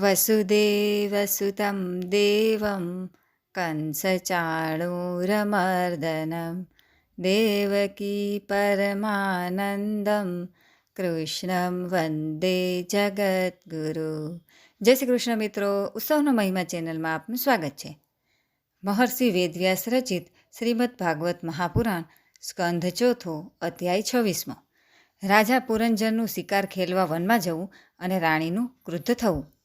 વસુદેવસુતમ દેવમ કંસચાણૂરમર્દનમ દેવકી પરમાનંદમ કૃષ્ણમ વંદે જગદગુરુ જય શ્રી કૃષ્ણ મિત્રો ઉત્સવનો મહિમા ચેનલમાં આપનું સ્વાગત છે। મહર્ષિ વેદવ્યાસ રચિત શ્રીમદ ભાગવત મહાપુરાણ, સ્કંધ ચોથો અધ્યાય છવ્વીસમો। રાજા પુરંજનનું શિકાર ખેલવા વનમાં જવું અને રાણીનું ક્રુદ્ધ થવું।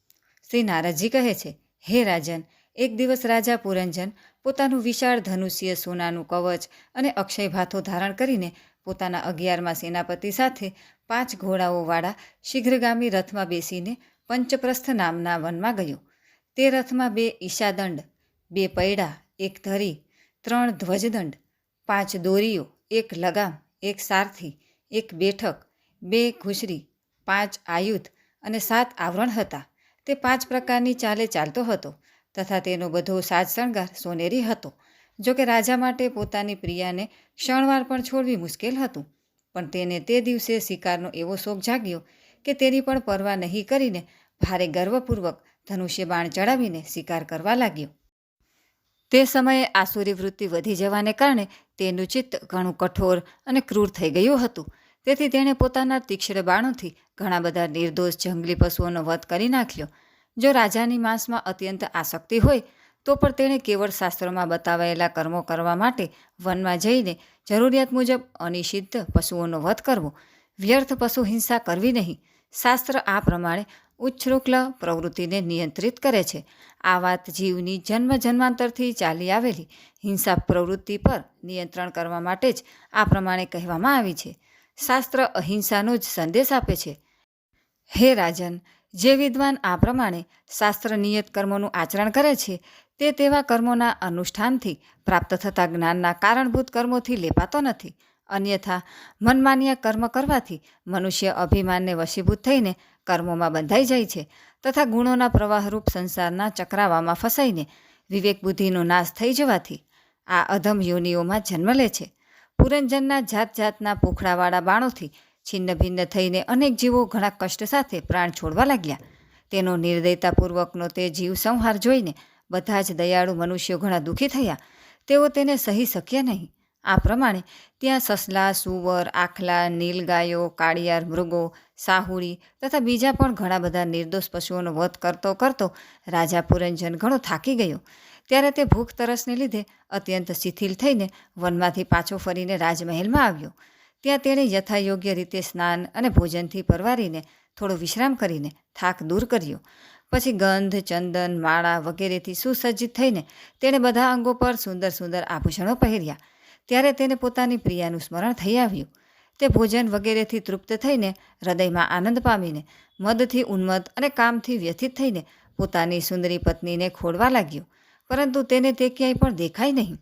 શ્રી નારદજી કહે છે, હે રાજન, એક દિવસ રાજા પુરંજન પોતાનું વિશાળ ધનુષ્ય, સોનાનું કવચ અને અક્ષય ભાથો ધારણ કરીને પોતાના અગિયારમાં સેનાપતિ સાથે પાંચ ઘોડાઓવાળા શીઘ્રગામી રથમાં બેસીને પંચપ્રસ્થ નામના વનમાં ગયો. તે રથમાં બે ઈશાદંડ, બે પૈડા, એક ધરી, ત્રણ ધ્વજદંડ, પાંચ દોરીઓ, એક લગામ, એક સારથી, એક બેઠક, બે ઘુસરી, પાંચ આયુધ અને સાત આવરણ હતા. તે પાંચ પ્રકારની ચાલે ચાલતો હતો તથા તેનો બધો સાજ શણગાર સોનેરી હતો. જો કે રાજા માટે પોતાની પ્રિયાને ક્ષણવાર પણ છોડવી મુશ્કેલ હતું. પણ તેને તે દિવસે શિકારનો એવો શોખ જાગ્યો કે તેની પણ પરવા નહીં કરીને ભારે ગર્વપૂર્વક ધનુષ્ય બાણ ચડાવીને શિકાર કરવા લાગ્યો. તે સમયે આસુરી વૃત્તિ વધી જવાને કારણે તેનું ચિત્ત ઘણું કઠોર અને ક્રૂર થઈ ગયું હતું. તેથી તેણે પોતાના તીક્ષ્ણ બાણોથી ઘણા બધા નિર્દોષ જંગલી પશુઓનો વધ કરી નાખ્યો. જો રાજાની માંસમાં અત્યંત આસક્તિ હોય, તો પણ તેણે કેવળ શાસ્ત્રોમાં બતાવાયેલા કર્મો કરવા માટે વનમાં જઈને જરૂરિયાત મુજબ અનિષિદ્ધ પશુઓનો વધ કરવો, વ્યર્થ પશુ હિંસા કરવી નહીં. શાસ્ત્ર આ પ્રમાણે ઉચ્છૃકલ પ્રવૃત્તિને નિયંત્રિત કરે છે. આ વાત જીવની જન્મ જન્માંતરથી ચાલી આવેલી હિંસા પ્રવૃત્તિ પર નિયંત્રણ કરવા માટે જ આ પ્રમાણે કહેવામાં આવી છે. શાસ્ત્ર અહિંસાનો જ સંદેશ આપે છે. હે રાજન, જે વિદ્વાન આ પ્રમાણે શાસ્ત્ર નિયત કર્મોનું આચરણ કરે છે, તે તેવા કર્મોના અનુષ્ઠાનથી પ્રાપ્ત થતા જ્ઞાનના કારણભૂત કર્મોથી લેપાતો નથી. અન્યથા, મનમાન્ય કર્મ કરવાથી મનુષ્ય અભિમાનને વશીભૂત થઈને કર્મોમાં બંધાઈ જાય છે તથા ગુણોના પ્રવાહરૂપ સંસારના ચક્રાવામાં ફસાઈને વિવેક બુદ્ધિનો નાશ થઈ જવાથી આ અધમ યોનિઓમાં જન્મ લે છે. પુરંજનના જાત જાતના પોખડાવાળા બાણોથી છિન્ન ભિન્ન થઈને અનેક જીવો ઘણા કષ્ટ સાથે પ્રાણ છોડવા લાગ્યા. તેનો નિર્દયતાપૂર્વકનો તે જીવ સંહાર જોઈને બધા જ દયાળુ મનુષ્યો ઘણા દુઃખી થયા. તેઓ તેને સહી શક્યા નહીં. આ પ્રમાણે ત્યાં સસલા, સુવર, આખલા, નીલગાયો, કાળિયાર, મૃગો, સાહુડી તથા બીજા પણ ઘણા બધા નિર્દોષ પશુઓનો વધ કરતો કરતો રાજા પુરંજન ઘણો થાકી ગયો. ત્યારે તે ભૂખ તરસને લીધે અત્યંત શિથિલ થઈને વનમાંથી પાછો ફરીને રાજમહેલમાં આવ્યો. ત્યાં તેણે યથાયોગ્ય રીતે સ્નાન અને ભોજનથી પરવારીને થોડો વિશ્રામ કરીને થાક દૂર કર્યો. પછી ગંધ, ચંદન, માળા વગેરેથી સુસજ્જિત થઈને તેણે બધા અંગો પર સુંદર સુંદર આભૂષણો પહેર્યા. ત્યારે તેને પોતાની પ્રિયાનું સ્મરણ થઈ આવ્યું. તે ભોજન વગેરેથી તૃપ્ત થઈને હૃદયમાં આનંદ પામીને મદથી ઉન્મત્ત અને કામથી વ્યથિત થઈને પોતાની સુંદરી પત્નીને ખોડવા લાગ્યો. પરંતુ તેને તે ક્યાંય પણ દેખાય નહીં.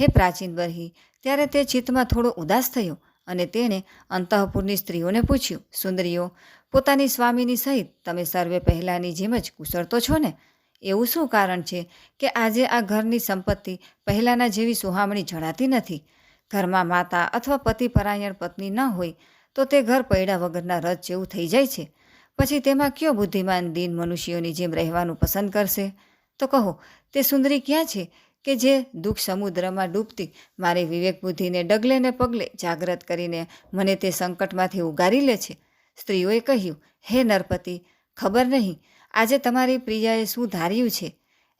હે પ્રાચીન બરહી, ત્યારે તે ચિત્તમાં થોડો ઉદાસ થયો અને તેણે અંતઃપુરની સ્ત્રીઓને પૂછ્યું, સુંદરીઓ, પોતાની સ્વામીની સહિત તમે સર્વે પહેલાંની જેમ જ કુશળ તો છો ને? એવું શું કારણ છે કે આજે આ ઘરની સંપત્તિ પહેલાંના જેવી સુહામણી જણાતી નથી? ઘરમાં માતા અથવા પતિ પરાયણ પત્ની ન હોય તો તે ઘર પૈડા વગરના રથ જેવું થઈ જાય છે. પછી તેમાં કયો બુદ્ધિમાન દિન મનુષ્યોની જેમ રહેવાનું પસંદ કરશે? તો કહો તે સુંદરી ક્યાં છે કે જે દુઃખ સમુદ્રમાં ડૂબતી મારી વિવેક બુદ્ધિને ડગલે ને પગલે જાગ્રત કરીને મને તે સંકટમાંથી ઉગારી લે છે? સ્ત્રીઓએ કહ્યું, હે નરપતિ, ખબર નહીં, આજે તમારી પ્રિયાએ શું ધાર્યું છે?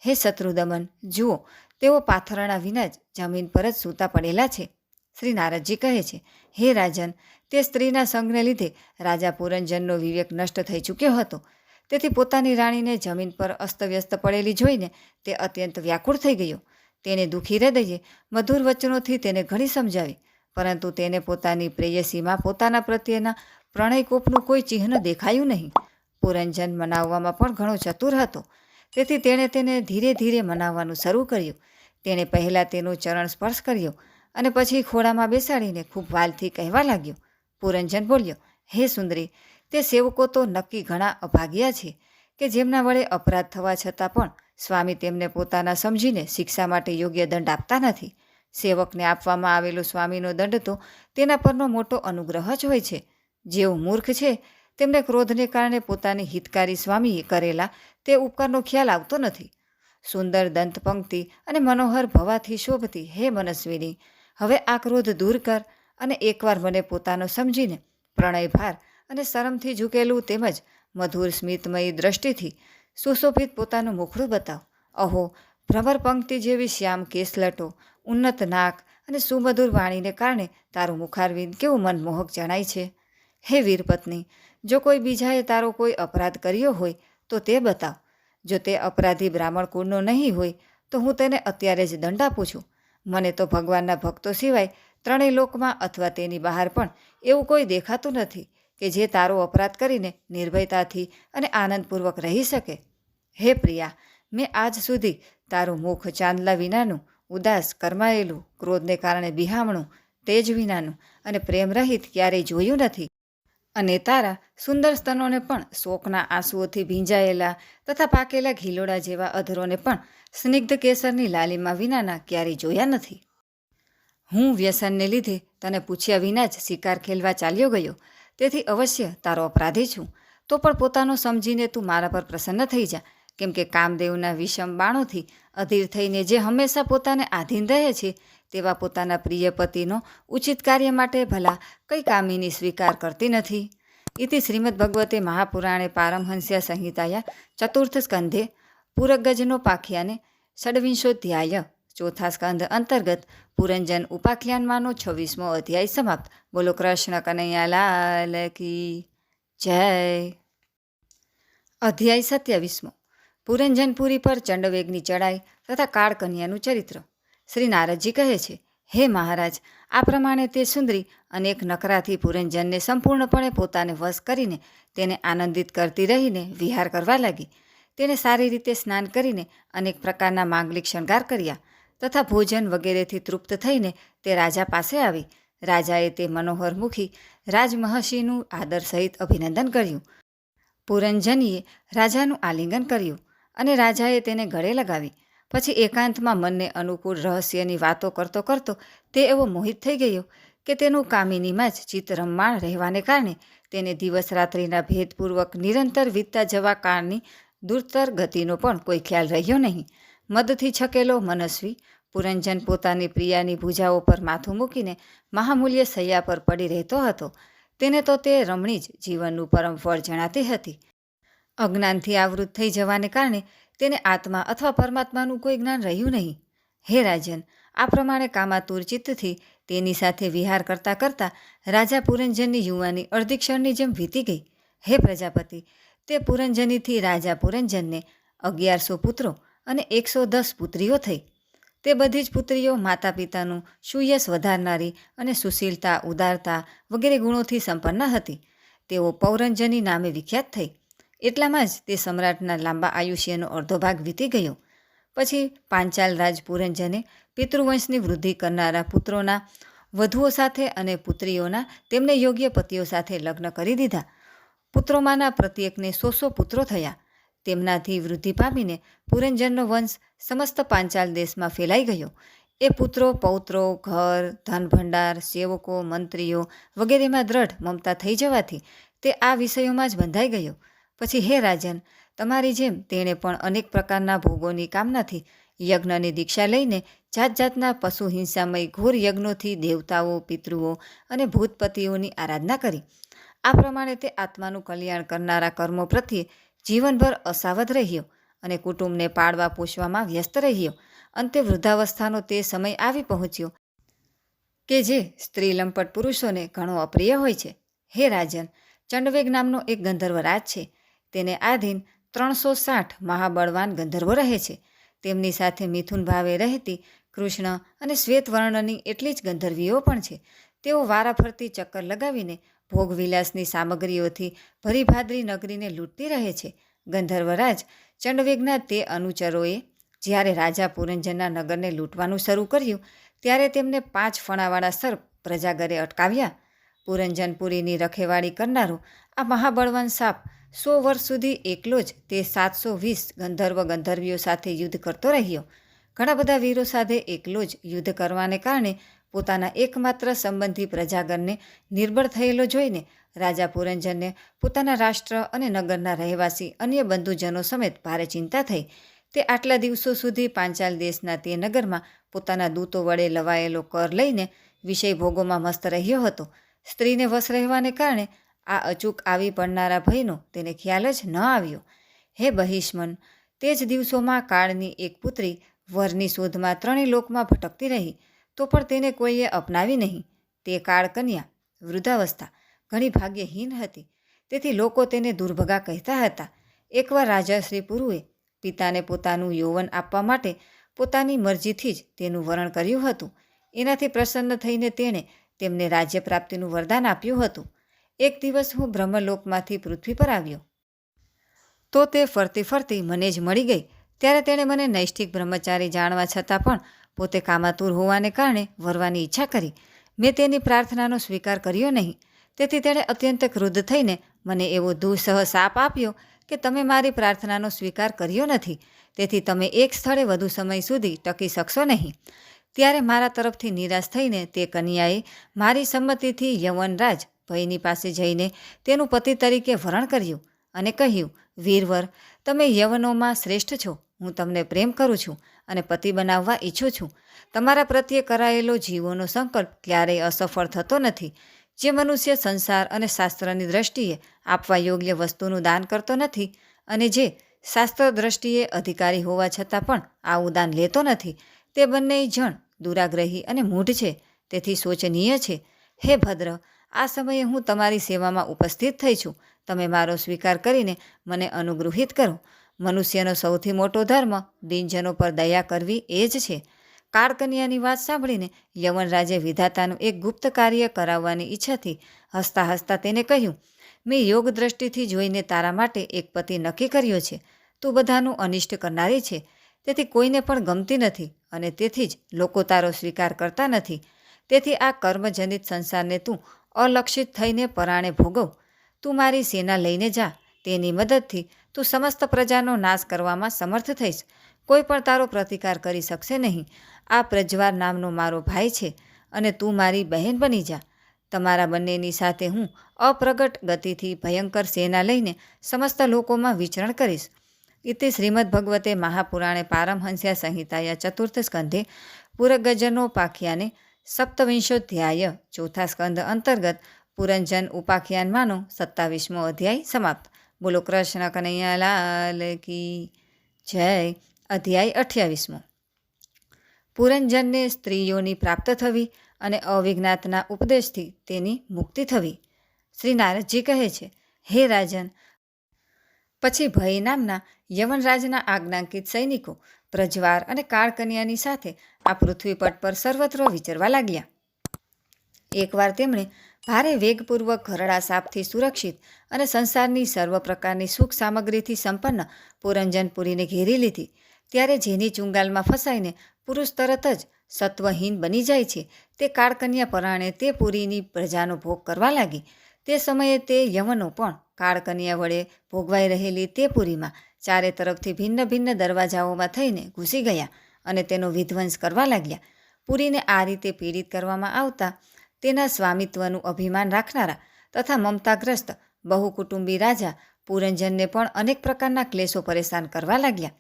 હે શત્રુદમન જુઓ, તેઓ પાથરણા વિના જ જમીન પર જ સૂતા પડેલા છે. શ્રી નારદજી કહે છે, હે રાજન, તે સ્ત્રીના સંગને લીધે રાજા પુરંજનનો વિવેક નષ્ટ થઈ ચૂક્યો હતો. તેથી પોતાની રાણીને જમીન પર અસ્તવ્યસ્ત પડેલી જોઈને તે અત્યંત વ્યાકુળ થઈ ગયો. તેને દુઃખી હૃદયે મધુર વચનોથી તેને ઘણી સમજાવી, પરંતુ તેને પોતાની પ્રેયસીમાં પોતાના પ્રત્યેના પ્રણયકોપનું કોઈ ચિહ્ન દેખાયું નહીં. પુરંજન મનાવવામાં પણ ઘણો ચતુર હતો. તેથી તેણે તેને ધીરે ધીરે મનાવવાનું શરૂ કર્યું. તેણે પહેલાં તેનો ચરણ સ્પર્શ કર્યો અને પછી ખોળામાં બેસાડીને ખૂબ વાલથી કહેવા લાગ્યો. પુરંજન બોલ્યો, હે સુંદરી તે સેવકો તો નક્કી ઘણા અભાગ્યા છે કે જેમના વડે અપરાધ થવા છતાં પણ સ્વામી તેમને પોતાના સમજીને શિક્ષા માટે યોગ્ય દંડ આપતા નથી. સેવકને આપવામાં આવેલો સ્વામીનો દંડ તો તેના પરનો મોટો અનુગ્રહ જ હોય છે. જેઓ મૂર્ખ છે, તેમને ક્રોધને કારણે પોતાની હિતકારી સ્વામીએ કરેલા તે ઉપકારનો ખ્યાલ આવતો નથી. સુંદર દંત પંક્તિ અને મનોહર ભવાથી શોભતી હે મનસ્વીની, હવે આ ક્રોધ દૂર કર અને એકવાર મને પોતાનો સમજીને પ્રણયભાર અને શરમથી ઝૂકેલું તેમજ મધુર સ્મિતમયી દ્રષ્ટિથી સુશોભિત પોતાનું મુખડું બતાવ. અહો, ભ્રમર પંક્તિ જેવી શ્યામ કેસલટો ઉન્નત નાક અને સુમધુર વાણીને કારણે તારું મુખારવિંદ કેવું મનમોહક જણાય છે? હે વીરપત્ની, જો કોઈ બીજાએ તારો કોઈ અપરાધ કર્યો હોય, તો તે બતાવ. જો તે અપરાધી બ્રાહ્મણ કુળનો નહીં હોય, તો હું તેને અત્યારે જ દંડ આપું છું. મને તો ભગવાનના ભક્તો સિવાય ત્રણેય લોકમાં અથવા તેની બહાર પણ એવું કોઈ દેખાતું નથી. કે જે તારો અપરાધ કરીને નિર્ભયતાથી અને આનંદપૂર્વક રહી શકે? હે પ્રિયા, મેં આજ સુધી તારું મુખ ચાંદલા વિનાનું, ઉદાસ, કરમાયેલું, ક્રોધને કારણે બિહામણું, તેજ વિનાનું અને પ્રેમરહિત ક્યારેય જોયું નથી. અને તારા સુંદર સ્તનોને પણ શોકના આંસુઓથી ભીંજાયેલા તથા પાકેલા ઘીલોડા જેવા અધરોને પણ સ્નિગ્ધ કેસરની લાલીમાં વિનાના ક્યારેય જોયા નથી. હું વ્યસનને લીધે તને પૂછ્યા વિના જ શિકાર ખેલવા ચાલ્યો ગયો. તેથી અવશ્ય તારો અપરાધી છું. તો પણ પોતાનો સમજીને તું મારા પર પ્રસન્ન થઈ જા. કેમ કે કામદેવના વિષમ બાણોથી અધીર થઈને જે હંમેશા પોતાને આધીન રહે છે, તેવા પોતાના પ્રિય પતિનો ઉચિત કાર્ય માટે ભલા કઈ કામીની સ્વીકાર કરતી નથી. ઇતિ શ્રીમદ ભગવતે મહાપુરાણે પારમહંસ્યા સંહિતાયા ચતુર્થ સ્કંધે પૂરગજનો પાખ્યાને ષડવિંશોધ્યાય ચોથા સ્કંધ અંતર્ગત પુરંજન ઉપાખ્યાનમાંનો છવ્વીસમો અધ્યાય સમાપ્ત. બોલો કૃષ્ણ કનૈયા લાલ કી જય. અધ્યાય સત્યાવીસમો. પુરંજનપુરી પર ચંડવેગની ચડાઈ તથા કાળકન્યાનું ચરિત્ર. શ્રી નારદજી કહે છે, હે મહારાજ, આ પ્રમાણે તે સુંદરી અનેક નકરાથી પુરંજનને સંપૂર્ણપણે પોતાને વશ કરીને તેને આનંદિત કરતી રહીને વિહાર કરવા લાગી. તેને સારી રીતે સ્નાન કરીને અનેક પ્રકારના માંગલિક શણગાર કર્યા. તથા ભોજન વગેરેથી તૃપ્ત થઈને તે રાજા પાસે આવી. રાજાએ તે મનોહર મુખી રાજમહર્ષિનું આદર સહિત અભિનંદન કર્યું. પુરંજનીએ રાજાનું આલિંગન કર્યું અને રાજાએ તેને ગળે લગાવી. પછી એકાંતમાં મનને અનુકૂળ રહસ્યની વાતો કરતો કરતો તે એવો મોહિત થઈ ગયો કે તેનું કામિનીમાં જ ચિત્ત રમમાણ રહેવાને કારણે તેને દિવસ રાત્રિના ભેદપૂર્વક નિરંતર વીતતા જવા કાળની દૂરતર ગતિનો પણ કોઈ ખ્યાલ રહ્યો નહીં. મદથી છકેલો મનસ્વી. પુરંજન પોતાની પ્રિયાની ભૂજાઓ પર માથું મૂકીને મહામૂલ્ય સૈયા પર પડી રહેતો હતો. તેને તો તે રમણી જ જીવનનું પરમ ફળ જણાતી હતી. અજ્ઞાનથી આવૃત થઈ જવાને કારણે તેને આત્મા અથવા પરમાત્માનું કોઈ જ્ઞાન રહ્યું નહીં. હે રાજન, આ પ્રમાણે કામાતુર ચિત્તથી તેની સાથે વિહાર કરતાં કરતાં રાજા પુરંજનની યુવાની અડધી ક્ષણની જેમ વીતી ગઈ. હે પ્રજાપતિ, તે પુરંજનીથી રાજા પુરંજનને અગિયારસો પુત્રો અને એકસો દસ પુત્રીઓ થઈ. તે બધી જ પુત્રીઓ માતા પિતાનું સુયશ વધારનારી અને સુશીલતા ઉદારતા વગેરે ગુણોથી સંપન્ન હતી. તેઓ પૌરંજની નામે વિખ્યાત થઈ. એટલામાં જ તે સમ્રાટના લાંબા આયુષ્યનો અડધો ભાગ વીતી ગયો. પછી પાંચાલ રાજ પુરંજને પિતૃવંશની વૃદ્ધિ કરનારા પુત્રોના વધુઓ સાથે અને પુત્રીઓના તેમને યોગ્ય પતિઓ સાથે લગ્ન કરી દીધા. પુત્રોમાંના પ્રત્યેકને સો સો પુત્રો થયા. તેમનાથી વૃદ્ધિ પામીને પુરંજનનો વંશ સમસ્ત પાંચાલ દેશમાં ફેલાઈ ગયો. એ પુત્રો, પૌત્રો, ઘર ધન ભંડાર સેવકો, મંત્રીઓ વગેરેમાં દ્રઢ મમતા થઈ જવાથી તે આ વિષયોમાં જ બંધાઈ ગયો. પછી હે રાજન, તમારી જેમ તેણે પણ અનેક પ્રકારના ભોગોની કામનાથી યજ્ઞની દીક્ષા લઈને જાત જાતના પશુ હિંસામય ઘોર યજ્ઞોથી દેવતાઓ, પિતૃઓ અને ભૂતપતિઓની આરાધના કરી. આ પ્રમાણે તે આત્માનું કલ્યાણ કરનારા કર્મો પ્રત્યે જીવનભર અસાવધ રહ્યો અને કુટુંબને પાળવા પોષવામાં વ્યસ્ત રહ્યો. અંતે વૃદ્ધાવસ્થાનો તે સમય આવી પહોંચ્યો કે જે સ્ત્રી લંપટ પુરુષોને ઘણો અપ્રિય હોય છે. હે રાજન, ચંડવેગ નામનો એક ગંધર્વ રાજ છે. તેને આધીન ત્રણસો સાઠ મહાબળવાન ગંધર્વો રહે છે. તેમની સાથે મિથુન ભાવે રહેતી કૃષ્ણ અને શ્વેત વર્ણની એટલી જ ગંધર્વીઓ પણ છે. તેઓ વારાફરતી ચક્કર લગાવીને ભોગવિલાસની સામગ્રીઓથી ભરીભાદરી નગરીને લૂંટતી રહે છે. ગંધર્વરાજ ચંડવેગના તે અનુચરોએ જ્યારે રાજા પુરંજનના નગરને લૂંટવાનું શરૂ કર્યું, ત્યારે તેમને પાંચ ફણાવાળા સર્પ પ્રજાગરે અટકાવ્યા. પુરંજનપુરીની રખેવાળી કરનારો આ મહાબળવાન સાપ સો વર્ષ સુધી એકલો જ તે સાતસો વીસ ગંધર્વ ગંધર્વીઓ સાથે યુદ્ધ કરતો રહ્યો. ઘણા બધા વીરો સાથે એકલો જ યુદ્ધ કરવાને કારણે પોતાના એકમાત્ર સંબંધી પ્રજાગણને નિર્બળ થયેલો જોઈને રાજા પુરંજનને પોતાના રાષ્ટ્ર અને નગરના રહેવાસી અન્ય બંધુજનો સમેત ભારે ચિંતા થઈ. તે આટલા દિવસો સુધી પાંચાલ દેશના તે નગરમાં પોતાના દૂતો વડે લવાયેલો કર લઈને વિષય ભોગોમાં મસ્ત રહ્યો હતો. સ્ત્રીને વશ રહેવાને કારણે આ અચૂક આવી પડનારા ભયનો તેને ખ્યાલ જ ન આવ્યો. હે બહિષ્મન, તે જ દિવસોમાં કાળની એક પુત્રી વરની શોધમાં ત્રણેય લોકમાં ભટકતી રહી. તો પણ તેને કોઈએ અપનાવી નહીં. તે કાળકન્યા વૃદ્ધાવસ્થા, ઘણી ભાગ્યહીન હતી. તેથી લોકો તેને દુર્ભગા કહેતા હતા. એકવાર રાજાશ્રી પુરુએ પિતાને પોતાનું યૌવન આપવા માટે પોતાની મરજીથી જ તેનું વરણ કર્યું હતું. એનાથી પ્રસન્ન થઈને તેણે તેમને રાજ્ય પ્રાપ્તિનું વરદાન આપ્યું હતું. એક દિવસ હું બ્રહ્મલોકમાંથી પૃથ્વી પર આવ્યો. તો તે ફરતી ફરતી મને જ મળી ગઈ. ત્યારે તેણે મને નૈષ્ઠિક બ્રહ્મચારી જાણવા છતાં પણ પોતે કામાતુર હોવાને કારણે વરવાની ઈચ્છા કરી. મેં તેની પ્રાર્થનાનો સ્વીકાર કર્યો નહીં. તેથી તેણે અત્યંત ક્રુદ્ધ થઈને મને એવો દુઃસહ સાપ આપ્યો કે તમે મારી પ્રાર્થનાનો સ્વીકાર કર્યો નથી. તેથી તમે એક સ્થળે વધુ સમય સુધી ટકી શકશો નહીં. ત્યારે મારા તરફથી નિરાશ થઈને તે કન્યાએ મારી સંમતિથી યવનરાજ ભયની પાસે જઈને તેનું પતિ તરીકે વરણ કર્યું અને કહ્યું, વીરવર, તમે યવનોમાં શ્રેષ્ઠ છો. હું તમને પ્રેમ કરું છું. અને પતિ બનાવવા ઈચ્છું છું. તમારા પ્રત્યે કરાયેલો જીવોનો સંકલ્પ ક્યારેય અસફળ થતો નથી. જે મનુષ્ય સંસાર અને શાસ્ત્રની દ્રષ્ટિએ આપવા યોગ્ય વસ્તુનું દાન કરતો નથી અને જે શાસ્ત્ર દ્રષ્ટિએ અધિકારી હોવા છતાં પણ આવું દાન લેતો નથી, તે બંને જણ દુરાગ્રહી અને મૂઢ છે. તેથી શોચનીય છે. હે ભદ્ર, આ સમયે હું તમારી સેવામાં ઉપસ્થિત થઈ છું. તમે મારો સ્વીકાર કરીને મને અનુગૃહિત કરો. મનુષ્યનો સૌથી મોટો ધર્મ દિનજનો પર દયા કરવી એ જ છે. કાળકન્યાની વાત સાંભળીને યવનરાજે વિધાતાનું એક ગુપ્ત કાર્ય કરાવવાની ઈચ્છાથી હસતા હસતા તેને કહ્યું, મેં યોગ દ્રષ્ટિથી જોઈને તારા માટે એક પતિ નક્કી કર્યો છે. તું બધાનું અનિષ્ટ કરનારી છે. તેથી કોઈને પણ ગમતી નથી અને તેથી જ લોકો તારો સ્વીકાર કરતા નથી. તેથી આ કર્મજનિત સંસારને તું અલક્ષિત થઈને પરાણે ભોગવ. તું મારી સેના લઈને જા. તેની મદદથી તું સમસ્ત પ્રજાનો નાશ કરવામાં સમર્થ થઈશ. કોઈ પણ તારો પ્રતિકાર કરી શકશે નહીં. આ પ્રજવાર નામનો મારો ભાઈ છે અને તું મારી બહેન બની જા. તમારા બંનેની સાથે હું અપ્રગટ ગતિથી ભયંકર સેના લઈને સમસ્ત લોકોમાં વિચરણ કરીશ. ઇતિ શ્રીમદ ભગવતે મહાપુરાણે પારમહંસ્યા સંહિતાયા ચતુર્થ સ્કંધે પૂરગજનોપાખ્યાને સપ્તવિંશોધ્યાય ચોથા સ્કંદ અંતર્ગત પુરંજન ઉપાખ્યાનમાંનો સત્તાવીસમો અધ્યાય સમાપ્ત. બોલો કૃષ્ણ કનૈયા લાલ કી જય અધ્યાય અઠ્યાવીસમો. પુરંજનને સ્ત્રીઓની પ્રાપ્ત થવી અને અવિજ્ઞાતના ઉપદેશથી તેની મુક્તિ થવી. શ્રી નારદજી કહે છે, હે રાજન, પછી ભય નામના યવનરાજના આજ્ઞાંકિત સૈનિકો પ્રજવાર અને કાળકન્યાની સાથે આ પૃથ્વીપટ પર સર્વત્ર વિચરવા લાગ્યા. એકવાર તેમણે ભારે વેગપૂર્વક ઘરડા સાપથી સુરક્ષિત અને સંસારની સર્વ પ્રકારની સુખ સામગ્રીથી સંપન્ન પુરંજનપુરીને ઘેરી લીધી. ત્યારે જેની ચુંગાલમાં ફસાઈને પુરુષ તરત જ સત્વહીન બની જાય છે, તે કાળકન્યા પરાણે તે પુરીની પ્રજાનો ભોગ કરવા લાગી. તે સમયે તે યવનો પણ કાળકન્યા વડે ભોગવાઈ રહેલી તે પુરીમાં ચારે તરફથી ભિન્ન ભિન્ન દરવાજાઓમાં થઈને ઘૂસી ગયા અને તેનો વિધ્વંસ કરવા લાગ્યા. પુરીને આ રીતે પીડિત કરવામાં આવતા તેના સ્વામિત્વનું અભિમાન રાખનારા તથા મમતાગ્રસ્ત બહુકુટુંબી રાજા પુરંજનને પણ અનેક પ્રકારના ક્લેશો પરેશાન કરવા લાગ્યા.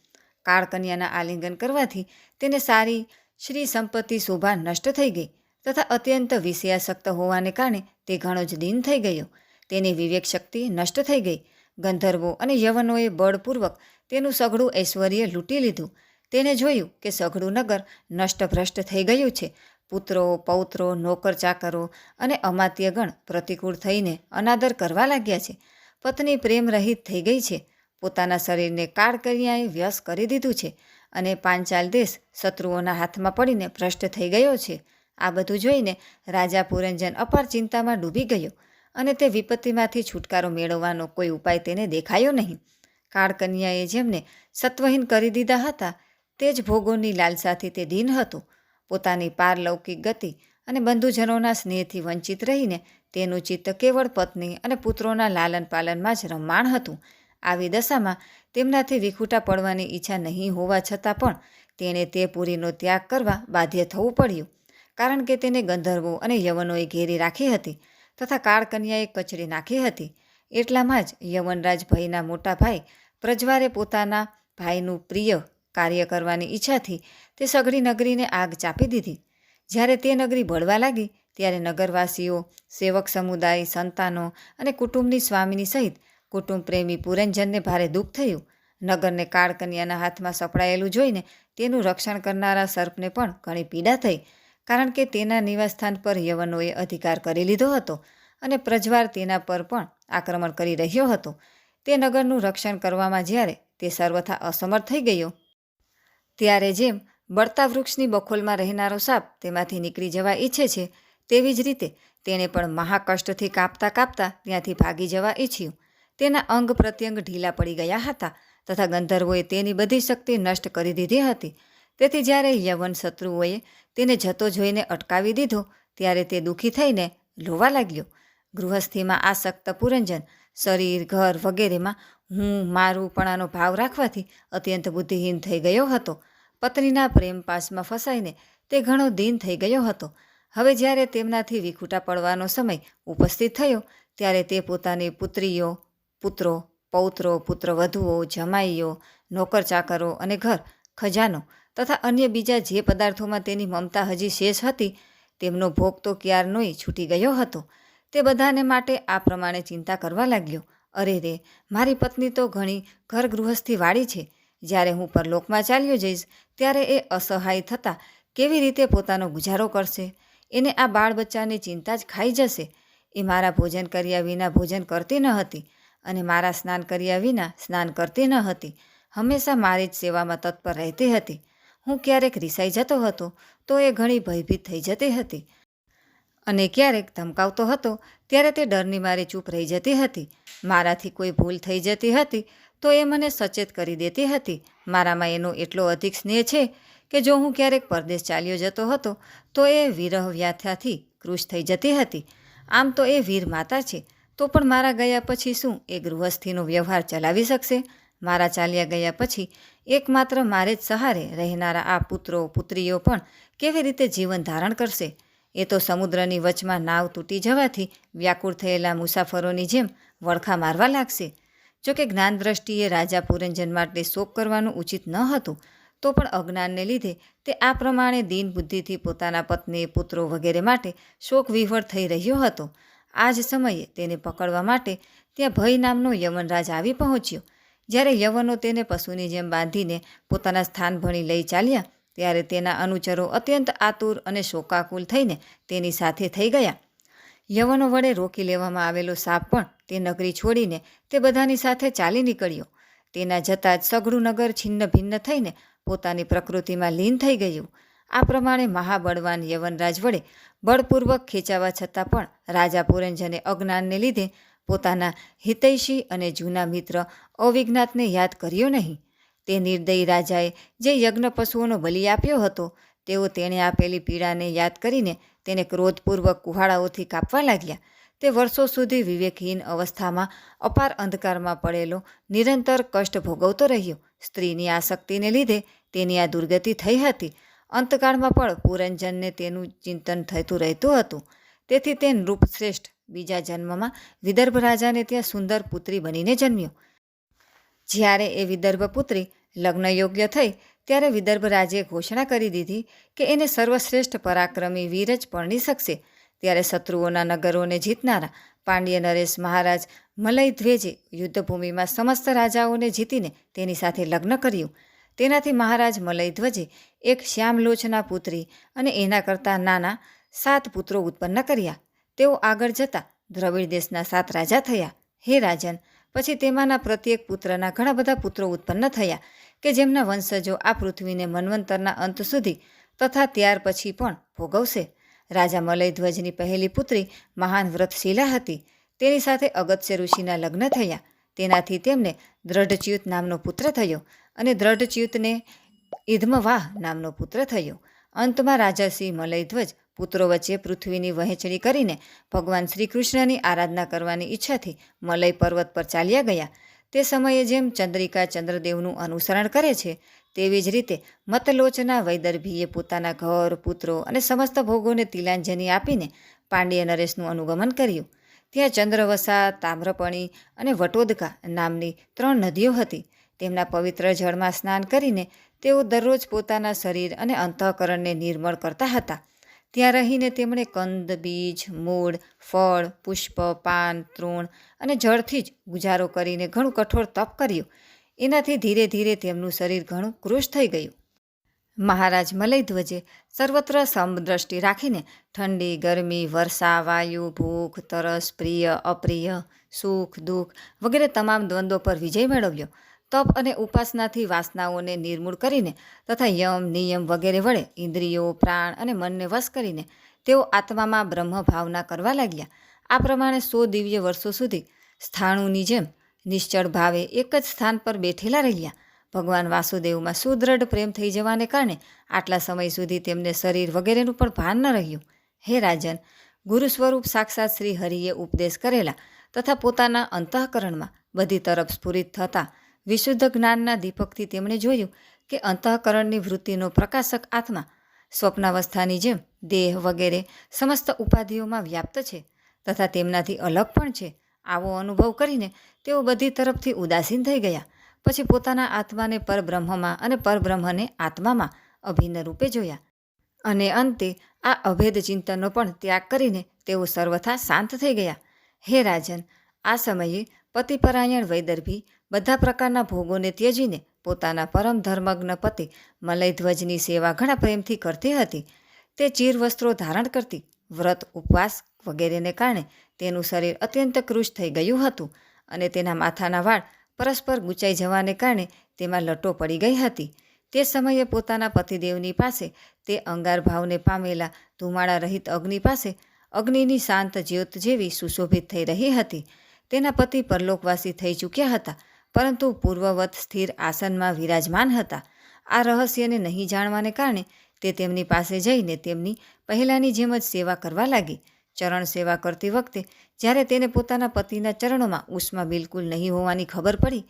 કાળકન્યાના આલિંગન કરવાથી તેને સારી શ્રી સંપત્તિ શોભા નષ્ટ થઈ ગઈ તથા અત્યંત વિષયાસક્ત હોવાને કારણે તે ઘણો જ દિન થઈ ગયો. તેની વિવેક શક્તિ નષ્ટ થઈ ગઈ. ગંધર્વો અને યવનોએ બળપૂર્વક તેનું સઘળું ઐશ્વર્ય લૂંટી લીધું. તેને જોયું કે સઘળું નગર નષ્ટભ્રષ્ટ થઈ ગયું છે પુત્રો, પૌત્રો, નોકર, ચાકરો અને અમાત્યગણ પ્રતિકૂળ થઈને અનાદર કરવા લાગ્યા છે. પત્ની પ્રેમ રહિત થઈ ગઈ છે. પોતાના શરીરને કાળકરિયાએ વ્યસ કરી દીધું છે અને પાંચાલ દેશ શત્રુઓના હાથમાં પડીને ભ્રષ્ટ થઈ ગયો છે. આ બધું જોઈને રાજા પુરંજન અપાર ચિંતામાં ડૂબી ગયો અને તે વિપત્તિમાંથી છુટકારો મેળવવાનો કોઈ ઉપાય તેને દેખાયો નહીં. કાળકન્યાએ જેમને સત્વહીન કરી દીધા હતા, તે જ ભોગોની લાલસાથી તે દિન હતો. પોતાની પારલૌકિક ગતિ અને બંધુજનોના સ્નેહથી વંચિત રહીને તેનું ચિત્ત કેવળ પત્ની અને પુત્રોના લાલન પાલનમાં જ રમાણ હતું. આવી દશામાં તેમનાથી વિખૂટા પડવાની ઈચ્છા નહીં હોવા છતાં પણ તેણે તે પુરીનો ત્યાગ કરવા બાધ્ય થવું પડ્યું. કારણ કે તેને ગંધર્વો અને યવનોએ ઘેરી રાખી હતી તથા કાળકન્યાએ કચડી નાખી હતી. એટલામાં જ યવનરાજ ભયના મોટા ભાઈ પ્રજવારે પોતાના ભાઈનું પ્રિય કાર્ય કરવાની ઈચ્છાથી તે સઘળી નગરીને આગ ચાપી દીધી. જ્યારે તે નગરી બળવા લાગી, ત્યારે નગરવાસીઓ, સેવક સમુદાય, સંતાનો અને કુટુંબની સ્વામીની સહિત કુટુંબ પ્રેમી પુરંજનને ભારે દુઃખ થયું. નગરને કાળકન્યાના હાથમાં સપડાયેલું જોઈને તેનું રક્ષણ કરનારા સર્પને પણ ઘણી પીડા થઈ, કારણ કે તેના નિવાસસ્થાન પર યવનોએ અધિકાર કરી લીધો હતો અને પ્રજવાર તેના પર પણ આક્રમણ કરી રહ્યો હતો. તે નગરનું રક્ષણ કરવામાં જ્યારે તે સર્વથા અસમર્થ થઈ ગયો. ત્યારે જેમ બળતા વૃક્ષની બખોલમાં રહેનારો સાપ તેમાંથી નીકળી જવા ઈચ્છે છે, તેવી જ રીતે તેણે પણ મહાકષ્ટથી કાપતા કાપતા ત્યાંથી ભાગી જવા ઈચ્છ્યું. તેના અંગ પ્રત્યંગ ઢીલા પડી ગયા હતા તથા ગંધર્વોએ તેની બધી શક્તિ નષ્ટ કરી દીધી હતી. તેથી જ્યારે યવન શત્રુઓએ તેને જતો જોઈને અટકાવી દીધો, ત્યારે તે દુઃખી થઈને લોવા લાગ્યો. ગૃહસ્થીમાં આસક્ત પુરંજન, શરીર, ઘર વગેરેમાં હું મારું પણાનો ભાવ રાખવાથી અત્યંત બુદ્ધિહીન થઈ ગયો હતો. પત્નીના પ્રેમ પાસમાં ફસાઈને તે ઘણો દિન થઈ ગયો હતો. હવે જ્યારે તેમનાથી વિખૂટા પડવાનો સમય ઉપસ્થિત થયો, ત્યારે તે પોતાની પુત્રીઓ, પુત્રો, પૌત્રો, પુત્રવધુઓ, જમાઈઓ નોકર ચાકરો અને ઘર, ખજાનો તથા અન્ય બીજા જે પદાર્થોમાં તેની મમતા હજી શેષ હતી, તેમનો ભોગ તો ક્યારનોય છૂટી ગયો હતો. તે બધાને માટે આ પ્રમાણે ચિંતા કરવા લાગ્યો. અરે રે, મારી પત્ની તો ઘણી ઘર ગૃહસ્થી વાળી છે. જ્યારે હું પરલોકમાં ચાલ્યો જઈશ, ત્યારે એ અસહાય થતાં કેવી રીતે પોતાનો ગુજારો કરશે? એને આ બાળ બચ્ચાની ચિંતા જ ખાઈ જશે? એ મારા ભોજન કર્યા વિના ભોજન કરતી ન હતી અને મારા સ્નાન કર્યા વિના સ્નાન કરતી ન હતી. હંમેશા મારી જ સેવામાં તત્પર રહેતી હતી. હું ક્યારેક રિસાઈ જતો હતો, તો એ ઘણી ભયભીત થઈ જતી હતી. અને ક્યારેક ધમકાવતો હતો, ત્યારે તે ડરની મારે ચૂપ રહી જતી હતી. મારાથી કોઈ ભૂલ થઈ જતી હતી તો એ મને સચેત કરી દેતી હતી. મારામાં એનો એટલો અધિક સ્નેહ છે કે જો હું ક્યારેક પરદેશ ચાલ્યો જતો હતો, તો એ વિરહ વ્યાથાથી કૃશ થઈ જતી હતી. આમ તો એ વીર માતા છે, તો પણ મારા ગયા પછી શું એ ગૃહસ્થીનો વ્યવહાર ચલાવી શકશે? મારા ચાલ્યા ગયા પછી એકમાત્ર મારે જ સહારે રહેનારા આ પુત્રો, પુત્રીઓ પણ કેવી રીતે જીવન ધારણ કરશે? એ તો સમુદ્રની વચમાં નાવ તૂટી જવાથી વ્યાકુળ થયેલા મુસાફરોની જેમ વળખા મારવા લાગશે. જોકે જ્ઞાન દ્રષ્ટિએ રાજા પુરંજન માટે શોક કરવાનું ઉચિત ન હતું, તો પણ અજ્ઞાનને લીધે તે આ પ્રમાણે દીન બુદ્ધિથી પોતાના પત્ની પુત્રો વગેરે માટે શોક વિહવળ થઈ રહ્યો હતો. આ જ સમયે તેને પકડવા માટે ત્યાં ભય નામનો યવનરાજ આવી પહોંચ્યો. જ્યારે યવનો તેને પશુની જેમ બાંધીને પોતાના સ્થાન ભણી લઈ ચાલ્યા, ત્યારે તેના અનુચરો અત્યંત આતુર અને શોકાકુલ થઈને તેની સાથે થઈ ગયા. યવનો વડે રોકી લેવામાં આવેલો સાપ પણ તે નગરી છોડીને તે બધાની સાથે ચાલી નીકળ્યો. તેના જતાં જ સઘળું નગર છિન્ન ભિન્ન થઈને પોતાની પ્રકૃતિમાં લીન થઈ ગયું. આ પ્રમાણે મહાબળવાન યવનરાજ વડે બળપૂર્વક ખેંચાવા છતાં પણ રાજા પુરંજને અજ્ઞાનને લીધે પોતાના હિતૈષી અને જૂના મિત્ર અવિજ્ઞાતને યાદ કર્યો નહીં. તે નિર્દયી રાજાએ જે યજ્ઞ પશુઓનો બલિ આપ્યો હતો તેઓ તેણે આપેલી પીડાને યાદ કરીને તેને ક્રોધપૂર્વક કુહાડાઓથી કાપવા લાગ્યા. તે વર્ષો સુધી વિવેકહીન અવસ્થામાં અપાર અંધકારમાં પડેલો, નિરંતર કષ્ટ ભોગવતો રહ્યો. સ્ત્રીની આસક્તિને લીધે તેની આ દુર્ગતિ થઈ હતી. અંતકાળમાં પણ પુરંજનને તેનું ચિંતન થતું રહેતું હતું. તેથી તે નૃપશ્રેષ્ઠ બીજા જન્મમાં વિદર્ભ રાજાને ત્યાં સુંદર પુત્રી બનીને જન્મ્યો. જ્યારે એ વિદર્ભ પુત્રી લગ્ન યોગ્ય થઈ ત્યારે વિદર્ભ રાજે ઘોષણા કરી દીધી કે એને સર્વશ્રેષ્ઠ પરાક્રમી વીર જ પરણી શકશે. ત્યારે શત્રુઓના નગરોને જીતનારા પાંડ્ય નરેશ મહારાજ મલય ધ્વેજે યુદ્ધભૂમિમાં સમસ્ત રાજાઓને જીતીને તેની સાથે લગ્ન કર્યું. તેનાથી મહારાજ મલય ધ્વજે એક શ્યામલોચના પુત્રી અને એના કરતાં નાના સાત પુત્રો ઉત્પન્ન કર્યા. તેઓ આગળ જતા દ્રવિડ દેશના સાત રાજા થયા. હે રાજન, પછી તેમાંના પ્રત્યેક પુત્રના ઘણા બધા પુત્રો ઉત્પન્ન થયા. કે જેમના વંશજો આ પૃથ્વીને મન્વંતરના અંત સુધી તથા ત્યાર પછી પણ ભોગવશે. રાજા મલયધ્વજની પહેલી પુત્રી મહાન વ્રતશીલા હતી. તેની સાથે અગત્ય ઋષિના લગ્ન થયા. તેનાથી તેમને દ્રઢચ્યુત નામનો પુત્ર થયો અને દ્રઢચ્યુતને ઇધમવાહ નામનો પુત્ર થયો. અંતમાં રાજાશ્રી મલયધ્વજ પુત્રો વચ્ચે પૃથ્વીની વહેંચણી કરીને ભગવાન શ્રી કૃષ્ણની આરાધના કરવાની ઈચ્છાથી મલય પર્વત પર ચાલ્યા ગયા. તે સમયે જેમ ચંદ્રિકા ચંદ્રદેવનું અનુસરણ કરે છે, તેવી જ રીતે મતલોચના વૈદર્ભીએ પોતાના ઘર, પુત્રો અને સમસ્ત ભોગોને તિલાંજલિ આપીને પાંડ્ય નરેશનું અનુગમન કર્યું. ત્યાં ચંદ્રવસા, તામ્રપણી અને વટોદકા નામની ત્રણ નદીઓ હતી. તેમના પવિત્ર જળમાં સ્નાન કરીને તેઓ દરરોજ પોતાના શરીર અને અંતઃકરણને નિર્મળ કરતા હતા. ત્યાં રહીને તેમણે કંદ, બીજ, મૂળ, ફળ, પુષ્પ, પાન, તૃણ અને જળથી જ ગુજારો કરીને ઘણું કઠોર તપ કર્યું. એનાથી ધીરે ધીરે તેમનું શરીર ઘણું કૃશ થઈ ગયું. મહારાજ મલયધ્વજે સર્વત્ર સમદ્રષ્ટિ રાખીને ઠંડી, ગરમી, વર્ષા, વાયુ, ભૂખ, તરસ, પ્રિય, અપ્રિય, સુખ, દુઃખ વગેરે તમામ દ્વંદ્વો પર વિજય મેળવ્યો. તપ અને ઉપાસનાથી વાસનાઓને નિર્મૂળ કરીને તથા યમ, નિયમ વગેરે વડે ઇન્દ્રિયો, પ્રાણ અને મનને વશ કરીને તેઓ આત્મામાં બ્રહ્મ ભાવના કરવા લાગ્યા. આ પ્રમાણે સો દિવ્ય વર્ષો સુધી સ્થાણુની જેમ નિશ્ચળ ભાવે એક જ સ્થાન પર બેઠેલા રહ્યા. ભગવાન વાસુદેવમાં સુદૃઢ પ્રેમ થઈ જવાને કારણે આટલા સમય સુધી તેમને શરીર વગેરેનું પણ ભાન ન રહ્યું. હે રાજન, ગુરુ સ્વરૂપ સાક્ષાત શ્રી હરિએ ઉપદેશ કરેલા તથા પોતાના અંતઃકરણમાં બધી તરફ સ્ફુરિત થતા વિશુદ્ધ જ્ઞાનના દીપકથી તેમણે જોયું કે અંતઃકરણની વૃત્તિનો પ્રકાશક આત્મા સ્વપ્નાવસ્થાની જેમ દેહ વગેરે સમસ્ત ઉપાધિઓમાં વ્યાપ્ત છે તથા તેમનાથી અલગ પણ છે. આવો અનુભવ કરીને તેઓ બધી તરફથી ઉદાસીન થઈ ગયા. પછી પોતાના આત્માને પરબ્રહ્મમાં અને પરબ્રહ્મને આત્મામાં અભિન્ન રૂપે જોયા. અને અંતે આ અભેદ ચિંતનનો પણ ત્યાગ કરીને તેઓ સર્વથા શાંત થઈ ગયા. હે રાજન આ સમયે પતિપરાયણ વૈદર્ભી બધા પ્રકારના ભોગોને ત્યજીને પોતાના પરમ ધર્મજ્ઞ પતિ મલયધ્વજની સેવા ઘણા પ્રેમથી કરતી હતી. તે ચીર વસ્ત્રો ધારણ કરતી, વ્રત, ઉપવાસ વગેરેને કારણે તેનું શરીર અત્યંત કૃશ થઈ ગયું હતું અને તેના માથાના વાળ પરસ્પર ગૂંચાઈ જવાને કારણે તેમાં લટો પડી ગઈ હતી. તે સમયે પોતાના પતિદેવની પાસે તે અંગાર ભાવને પામેલા ધુમાડા રહિત અગ્નિ પાસે અગ્નિની શાંત જ્યોત જેવી સુશોભિત થઈ રહી હતી. તેના પતિ પરલોકવાસી થઈ ચૂક્યા હતા, પરંતુ પૂર્વવત સ્થિર આસનમાં વિરાજમાન હતા. આ રહસ્યને નહીં જાણવાને કારણે તે તેમની પાસે જઈને તેમની પહેલાંની જેમ જ સેવા કરવા લાગી. ચરણ સેવા કરતી વખતે, જ્યારે તેને પોતાના પતિના ચરણોમાં ઉષ્મા બિલકુલ નહીં હોવાની ખબર પડી,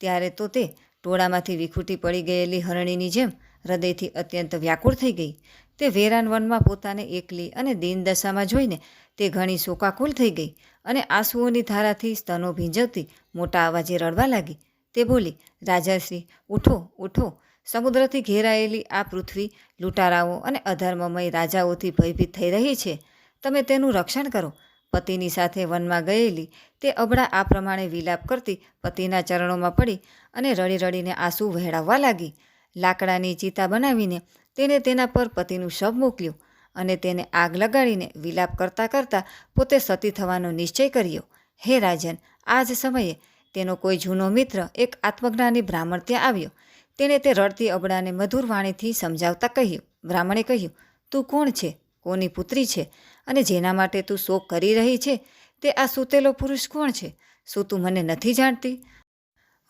ત્યારે તો તે ટોળામાંથી વિખૂટી પડી ગયેલી હરણીની જેમ હૃદયથી અત્યંત વ્યાકુળ થઈ ગઈ. તે વેરાન વનમાં પોતાને એકલી અને દીન દશામાં જોઈને તે ઘણી શોકાકુલ થઈ ગઈ અને આંસુઓની ધારાથી સ્તનો ભીંજવતી મોટા અવાજે રડવા લાગી. તે બોલી, રાજાશ્રી, ઉઠો ઉઠો. સમુદ્રથી ઘેરાયેલી આ પૃથ્વી લૂંટારાઓ અને અધર્મમય રાજાઓથી ભયભીત થઈ રહી છે. તમે તેનું રક્ષણ કરો. પતિની સાથે વનમાં ગયેલી તે અબળા આ પ્રમાણે વિલાપ કરતી પતિના ચરણોમાં પડી અને રડી રડીને આંસુ વહેડાવવા લાગી. લાકડાની ચિતા બનાવીને તેણે તેના પર પતિનું શબ મોકલ્યું અને તેને આગ લગાડીને વિલાપ કરતાં કરતાં પોતે સતી થવાનો નિશ્ચય કર્યો. હે રાજન આ જ સમયે તેનો કોઈ જૂનો મિત્ર એક આત્મજ્ઞાની બ્રાહ્મણ ત્યાં આવ્યો. તેણે તે રડતી અબડાને મધુર વાણીથી સમજાવતા કહ્યું, બ્રાહ્મણે કહ્યું, તું કોણ છે? કોની પુત્રી છે? અને જેના માટે તું શોક કરી રહી છે? તે આ સૂતેલો પુરુષ કોણ છે? શું તું મને નથી જાણતી?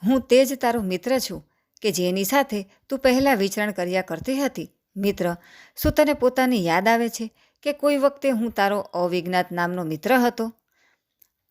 હું તે જ તારો મિત્ર છું. કે જેની સાથે તું પહેલાં વિચરણ કર્યા કરતી હતી? મિત્ર, શું તને પોતાની યાદ આવે છે કે કોઈ વખતે હું તારો અવિજ્ઞાત નામનો મિત્ર હતો?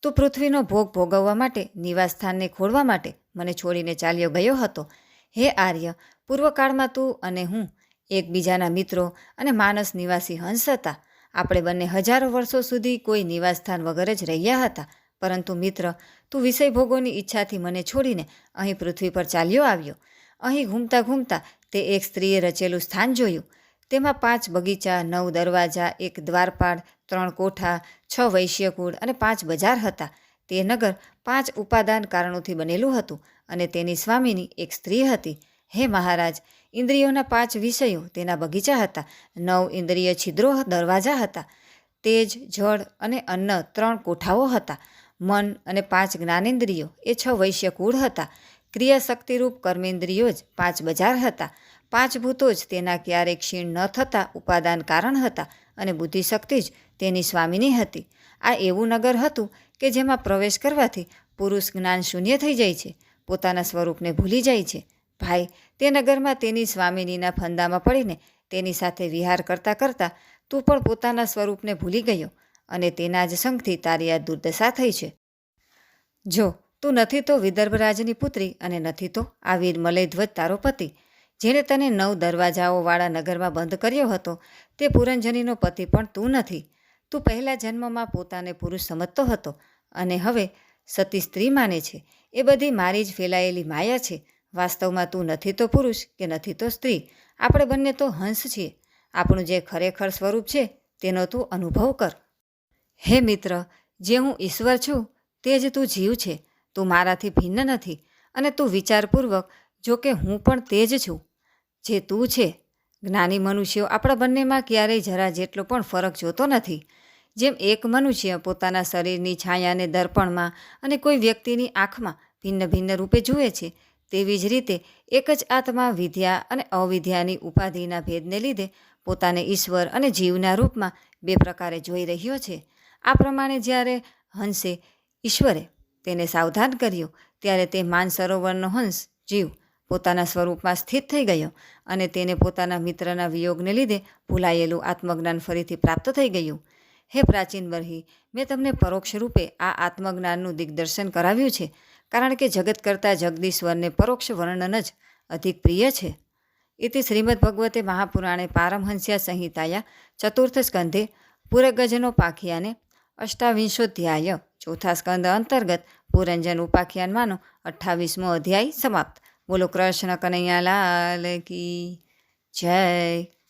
તું પૃથ્વીનો ભોગ ભોગવવા માટે, નિવાસસ્થાનને ખોળવા માટે મને છોડીને ચાલ્યો ગયો હતો. હે આર્ય, પૂર્વકાળમાં તું અને હું એકબીજાના મિત્રો અને માનસ નિવાસી હંસ હતા. આપણે બંને હજારો વર્ષો સુધી કોઈ નિવાસસ્થાન વગર જ રહ્યા હતા. પરંતુ મિત્ર, તું વિષય ભોગોની ઈચ્છાથી મને છોડીને અહીં પૃથ્વી પર ચાલ્યો આવ્યો. અહીં ઘૂમતા ઘૂમતા તે એક સ્ત્રીએ રચેલું સ્થાન જોયું. તેમાં પાંચ બગીચા, નવ દરવાજા, એક દ્વારપાળ, ત્રણ કોઠા, છ વૈશ્યકુળ અને પાંચ બજાર હતા. તે નગર પાંચ ઉપાદાન કારણોથી બનેલું હતું અને તેની સ્વામીની એક સ્ત્રી હતી. હે મહારાજ, ઇન્દ્રિયોના પાંચ વિષયો તેના બગીચા હતા. નવ ઇન્દ્રિય છિદ્રો દરવાજા હતા. તેજ, જળ અને અન્ન ત્રણ કોઠાઓ હતા. મન અને પાંચ જ્ઞાનેન્દ્રિયો એ છ વૈશ્યકુળ હતા. ક્રિયાશક્તિરૂપ કર્મેન્દ્રિયો જ પાંચ બજાર હતા. પાંચ ભૂતો જ તેના ક્યારેય ક્ષીણ ન થતા, ઉપાદાન કારણ હતા અને બુદ્ધિશક્તિ જ તેની સ્વામીની હતી. આ એવું નગર હતું કે જેમાં પ્રવેશ કરવાથી પુરુષ જ્ઞાન શૂન્ય થઈ જાય છે, પોતાના સ્વરૂપને ભૂલી જાય છે. ભાઈ, તે નગરમાં તેની સ્વામિનીના ફંદામાં પડીને તેની સાથે વિહાર કરતાં કરતાં તું પણ પોતાના સ્વરૂપને ભૂલી ગયો અને તેના જ સંગથી તારી આ દુર્દશા થઈ છે. જો તું નથી તો વિદર્ભરાજની પુત્રી અને નથી તો આ વીર મલયધ્વજ તારો પતિ. જેણે તને નવ દરવાજાઓવાળા નગરમાં બંધ કર્યો હતો, તે પુરંજનીનો પતિ પણ તું નથી. તું પહેલા જન્મમાં પોતાને પુરુષ સમજતો હતો અને હવે સતી સ્ત્રી માને છે. એ બધી મારી જ ફેલાયેલી માયા છે. વાસ્તવમાં તું નથી તો પુરુષ કે નથી તો સ્ત્રી. આપણે બંને તો હંસ છીએ. આપણું જે ખરેખર સ્વરૂપ છે, તેનો તું અનુભવ કર. હે મિત્ર, જે હું ઈશ્વર છું, તે જ તું જીવ છે. તું મારાથી ભિન્ન નથી અને તું વિચારપૂર્વક જો કે હું પણ તે જ છું, જે તું છે. જ્ઞાની મનુષ્યો આપણા બંનેમાં ક્યારેય જરા જેટલો પણ ફરક જોતો નથી. જેમ એક મનુષ્ય પોતાના શરીરની છાયાને દર્પણમાં અને કોઈ વ્યક્તિની આંખમાં ભિન્ન ભિન્ન રૂપે જુએ છે, તેવી જ રીતે એક જ આત્મા વિદ્યા અને અવિદ્યાની ઉપાધિના ભેદને લીધે પોતાને ઈશ્વર અને જીવના રૂપમાં બે પ્રકારે જોઈ રહ્યો છે. આ પ્રમાણે જ્યારે હંસે, ઈશ્વરે તેને સાવધાન કર્યો. ત્યારે તે માનસરોવરનો હંસ, જીવ, પોતાના સ્વરૂપમાં સ્થિત થઈ ગયો અને તેને પોતાના મિત્રના વિયોગને લીધે ભૂલાયેલું આત્મજ્ઞાન ફરીથી પ્રાપ્ત થઈ ગયું. હે પ્રાચીન બરહી મેં તમને પરોક્ષ રૂપે આ આત્મજ્ઞાનનું દિગ્દર્શન કરાવ્યું છે, કારણ કે જગત કરતાં જગદીશ્વરને પરોક્ષ વર્ણન જ અધિક પ્રિય છે. ઇતિ શ્રીમદ ભગવતે મહાપુરાણે પારમહંસ્યા સંહિતાયા ચતુર્થ સ્કંધે પૂરગજનો પાખ્યાને અષ્ટાવિંશોધ્યાય ચોથા સ્કંદ અંતર્ગત પુરંજન ઉપાખ્યાનમાંનો અઠ્ઠાવીસમો અધ્યાય સમાપ્ત. બોલો કૃષ્ણ કનૈયા લાલ કી જય.